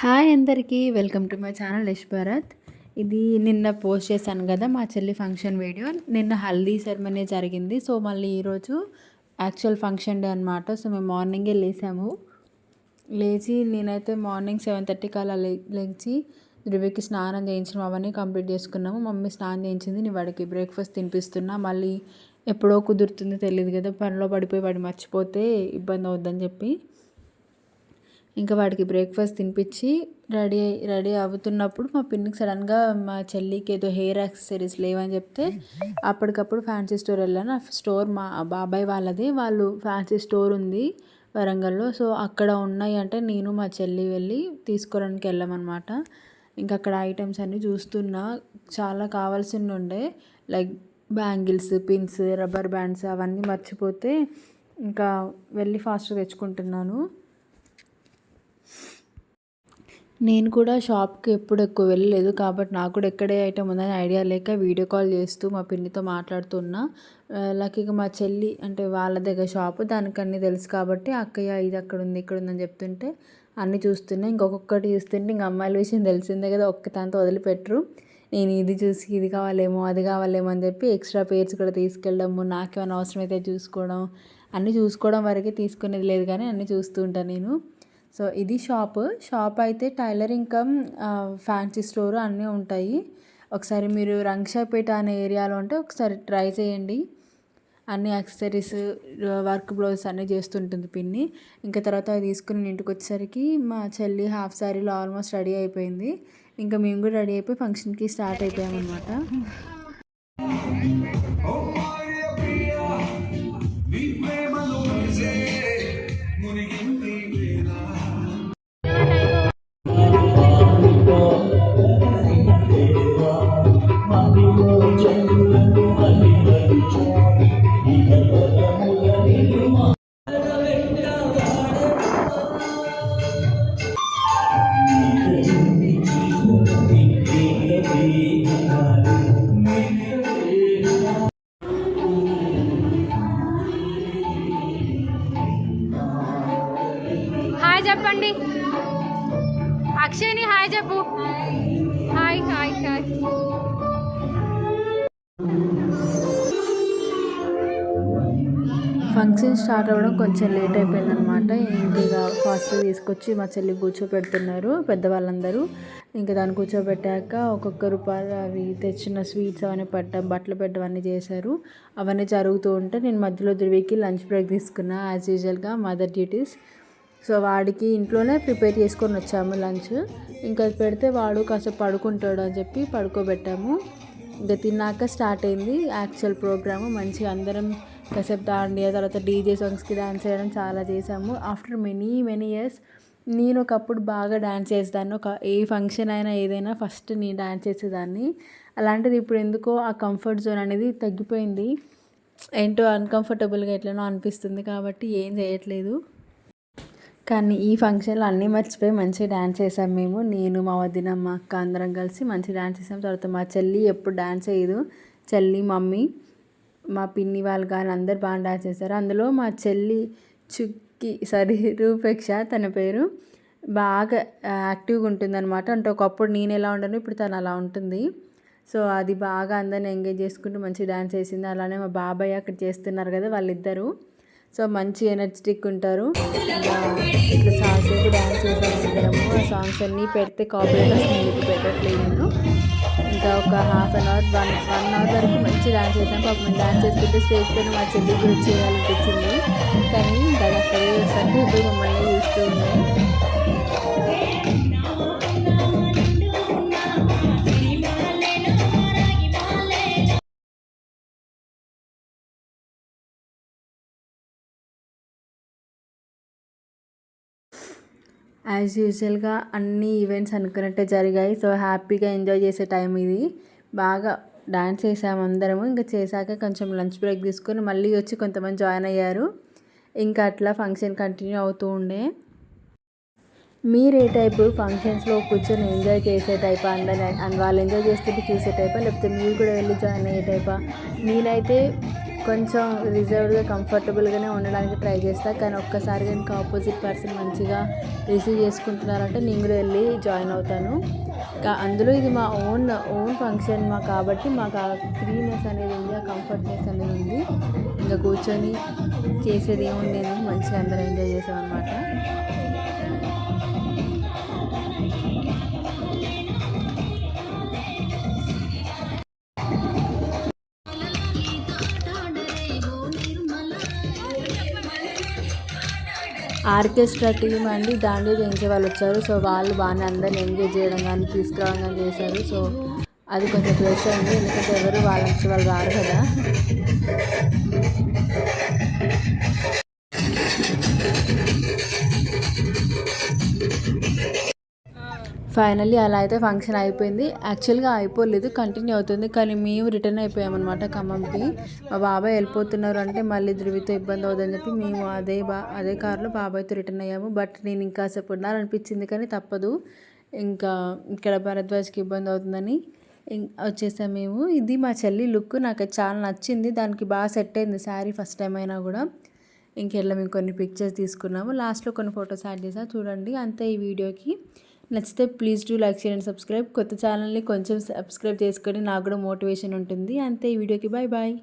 Hi అందరికీ welcome to my channel Yash Bharat. ఇది నిన్న పోస్ట్ చేశాను కదా మా చెల్లి ఫంక్షన్ వీడియో. నిన్న హల్దీ సెరమనీ జరిగింది సో మళ్ళీ ఈరోజు యాక్చువల్ ఫంక్షన్ డే అనమాట సో మేము మార్నింగే లేసాము. లేచి నేనైతే మార్నింగ్ సెవెన్ థర్టీకి అలా లే లేచి ధృవికి స్నానం చేయించడం అవన్నీ కంప్లీట్ చేసుకున్నాము. మమ్మీ స్నానం చేయించింది నేను వాడికి బ్రేక్ఫాస్ట్ తినిపిస్తున్నా. మళ్ళీ ఎప్పుడో కుదురుతుందో తెలియదు కదా పనిలో పడిపోయి వాడు మర్చిపోతే ఇబ్బంది అవుద్దని చెప్పి ఇంకా వాడికి బ్రేక్ఫాస్ట్ తినిపించి రెడీ రెడీ అవుతున్నప్పుడు మా పిన్నికి సడన్గా మా చెల్లికి ఏదో హెయిర్ యాక్సెసరీస్ లేవని చెప్తే అప్పటికప్పుడు ఫ్యాన్సీ స్టోర్ వెళ్ళాను. ఆ స్టోర్ మా బాబాయ్ వాళ్ళది. వాళ్ళు ఫ్యాన్సీ స్టోర్ ఉంది వరంగల్లో. సో అక్కడ ఉన్నాయి అంటే నేను మా చెల్లి వెళ్ళి తీసుకోవడానికి వెళ్ళామన్నమాట. ఇంకా అక్కడ ఐటమ్స్ అన్నీ చూస్తున్నా. చాలా కావాల్సింది ఉండే. Like bangles pins rubber bands అవన్నీ మర్చిపోతే ఇంకా వెళ్ళి ఫాస్ట్గా తెచ్చుకుంటున్నాను. నేను కూడా షాప్కి ఎప్పుడు ఎక్కువ వెళ్ళలేదు కాబట్టి నాకు కూడా ఎక్కడే ఐటమ్ ఉందని ఐడియా లేక వీడియో కాల్ చేస్తూ మా పిన్నితో మాట్లాడుతున్నా. లక్కీగా మా చెల్లి అంటే వాళ్ళ దగ్గర షాపు దానికి అన్నీ తెలుసు కాబట్టి అక్కయ్య ఇది అక్కడ ఉంది ఇక్కడ ఉందని చెప్తుంటే అన్నీ చూస్తున్నా. ఇంకొకటి చూస్తుంటే ఇంక అమ్మాయిల విషయం తెలిసిందే కదా ఒక్క దాంతో వదిలిపెట్టరు. నేను ఇది చూసి ఇది కావాలేమో అది కావాలేమో అని చెప్పి ఎక్స్ట్రా పేర్స్ కూడా తీసుకెళ్ళడము నాకేమైనా అవసరమైతే చూసుకోవడం అన్నీ చూసుకోవడం వరకే తీసుకునేది లేదు కానీ అన్నీ చూస్తూ ఉంటాను నేను. సో ఇది షాప్. షాప్ అయితే టైలర్ ఇంకా ఫ్యాన్సీ స్టోర్ అన్నీ ఉంటాయి. ఒకసారి మీరు రంగ్షాపేట అనే ఏరియాలో ఉంటే ఒకసారి ట్రై చేయండి. అన్ని యాక్సెసరీస్ వర్క్ బ్లౌజ్ అన్నీ చేస్తుంటుంది పిన్ని. ఇంకా తర్వాత అది తీసుకుని ఇంటికి వచ్చేసరికి మా చెల్లి హాఫ్ శారీలో ఆల్మోస్ట్ రెడీ అయిపోయింది. ఇంకా మేము కూడా రెడీ అయిపోయి ఫంక్షన్కి స్టార్ట్ అయిపోయామన్నమాట. చెప్పండి. అక్షయ్ని హాయ్ చెప్పు. Hi hi hi. Function start అవ్వడం కొంచెం లేట్ అయిపోయిందనమాట. ఇంక ఫాస్ట్ తీసుకొచ్చి మా చెల్లి కూర్చోపెడుతున్నారు పెద్దవాళ్ళందరూ. ఇంకా దాన్ని కూర్చోబెట్టాక ఒక్కొక్కరు అవి తెచ్చిన స్వీట్స్ అవన్నీ పెట్టడం బట్టలు పెట్టవన్నీ చేశారు. అవన్నీ జరుగుతూ ఉంటే నేను మధ్యలో ధృవికి లంచ్ బ్రేక్ తీసుకున్నా యాజ్ యూజువల్గా మదర్ డ్యూటీస్ సో వాడికి ఇంట్లోనే ప్రిపేర్ చేసుకొని వచ్చాము లంచ్. ఇంకా అది పెడితే వాడు కాసేపు పడుకుంటాడు అని చెప్పి పడుకోబెట్టాము. ఇంకా తిన్నాక స్టార్ట్ అయింది యాక్చువల్ ప్రోగ్రాము. మంచిగా అందరం కాసేపు దాండియా తర్వాత డీజే సాంగ్స్కి డ్యాన్స్ చేయడం చాలా చేసాము ఆఫ్టర్ మెనీ మెనీ ఇయర్స్ నేను ఒకప్పుడు బాగా డ్యాన్స్ చేసేదాన్ని. ఒక ఏ ఫంక్షన్ అయినా ఏదైనా ఫస్ట్ నేను డ్యాన్స్ చేసేదాన్ని. అలాంటిది ఇప్పుడు ఎందుకో ఆ కంఫర్ట్ జోన్ అనేది తగ్గిపోయింది. ఏంటో అన్కంఫర్టబుల్గా ఎట్లనో అనిపిస్తుంది కాబట్టి ఏం చేయట్లేదు. కానీ ఈ ఫంక్షన్లో అన్నీ మర్చిపోయి మంచిగా డ్యాన్స్ చేసాం మేము. నేను మా వదిన మా అక్క అందరం కలిసి మంచిగా డ్యాన్స్ చేసాం. తర్వాత మా చెల్లి ఎప్పుడు డ్యాన్స్ చేయదు. చెల్లి మమ్మీ. మా పిన్ని వాళ్ళు కానీ అందరు బాగా డ్యాన్స్ చేశారు. అందులో మా చెల్లి చుక్కి సారీ రూపేక్ష తన పేరు బాగా యాక్టివ్గా ఉంటుంది అనమాట అంటే ఒకప్పుడు నేను ఎలా ఉండను ఇప్పుడు తను అలా ఉంటుంది. సో అది బాగా అందరిని ఎంగేజ్ చేసుకుంటూ మంచి డ్యాన్స్ చేసింది. అలానే మా బాబాయ్ అక్కడ చేస్తున్నారు కదా వాళ్ళిద్దరూ. సో మంచి ఎనర్జెటిక్ ఉంటారు. ఇట్లా చాలాసేపు డ్యాన్స్ చేసాము ఆ సాంగ్స్ అన్నీ పెడితే కాపీ వస్తుంది పెట్టట్లేదు నేను ఇంకా ఒక half an hour one one hour వరకు మంచి డాన్స్ చేసాం పాపం డాన్స్ చేస్తుంటే స్టేజ్ పైన మా చెల్లి గురించి చేయాలనిపించింది. కానీ ఇంకా అక్కడే సర్ది మమ్మల్ని చూస్తూ ఉన్నాయి యాజ్ యూజువల్గా అన్ని ఈవెంట్స్ అనుకున్నట్టే జరిగాయి. సో హ్యాపీగా ఎంజాయ్ చేసే టైం ఇది. బాగా డాన్స్ చేసాము అందరము. ఇంకా చేశాక కొంచెం లంచ్ బ్రేక్ తీసుకొని మళ్ళీ వచ్చి కొంతమంది జాయిన్ అయ్యారు. ఇంకా అట్లా ఫంక్షన్ కంటిన్యూ అవుతూ ఉండే. మీరు ఏ టైపు ఫంక్షన్స్లో కూర్చొని ఎంజాయ్ చేసే టైపా అండ్ వాళ్ళు ఎంజాయ్ చేస్తుంటే చూసే టైపా లేకపోతే మీరు కూడా వెళ్ళి జాయిన్ అయ్యే టైపా నేనైతే కొంచెం రిజర్వ్డ్గా కంఫర్టబుల్గానే ఉండడానికి ట్రై చేస్తాను కానీ ఒక్కసారి కనుక ఆపోజిట్ పర్సన్ మంచిగా రిసీవ్ చేసుకుంటున్నారంటే నేను కూడా వెళ్ళి జాయిన్ అవుతాను. అందులో ఇది మా ఓన్ ఓన్ ఫంక్షన్ మా కాబట్టి మాకు ఆ ఫ్రీనెస్ అనేది ఉంది ఆ కంఫర్ట్నెస్ అనేది ఉంది. ఇంకా కూర్చొని చేసేది ఏముంది మంచిగా అందరూ ఎంజాయ్ చేసామన్నమాట. ఆర్కెస్ట్రా టీం అండి దాంట్లో చేయించే వాళ్ళు వచ్చారు. సో వాళ్ళు బాగానే అందరిని ఎంగేజ్ చేయడం కానీ తీసుకురావడం కానీ చేశారు. సో అది కొంచెం ప్లస్ అయింది ఎందుకంటే ఎవరు వాళ్ళ నుంచి వాళ్ళు రారు కదా. ఫైనల్లీ అలా అయితే ఫంక్షన్ అయిపోయింది. యాక్చువల్గా అయిపోలేదు కంటిన్యూ అవుతుంది. కానీ మేము రిటర్న్ అయిపోయామన్నమాట ఖమ్మంకి. మా బాబాయ్ వెళ్ళిపోతున్నారు అంటే మళ్ళీ ధృవితో ఇబ్బంది అవుతుందని చెప్పి మేము అదే బా అదే కార్లో బాబాయ్తో రిటర్న్ అయ్యాము. బట్ నేను ఇంకా సేపు ఉండాలనిపించింది కానీ తప్పదు. ఇంకా ఇక్కడ భరద్వాజ్కి ఇబ్బంది అవుతుందని వచ్చేసాం మేము. ఇది మా చెల్లి లుక్ నాకు చాలా నచ్చింది. దానికి బాగా సెట్ అయింది శారీ ఫస్ట్ టైం అయినా కూడా. ఇంకెళ్ళ మేము కొన్ని పిక్చర్స్ తీసుకున్నాము. లాస్ట్లో కొన్ని ఫొటోస్ యాడ్ చేసా. చూడండి అంతే ఈ వీడియోకి. నచ్చితే please do like share and subscribe కొత్త ఛానల్ని కొంచెం సబ్స్క్రైబ్ చేసుకొని నాకు కూడా మోటివేషన్ ఉంటుంది. అంతే ఈ వీడియోకి బాయ్ బాయ్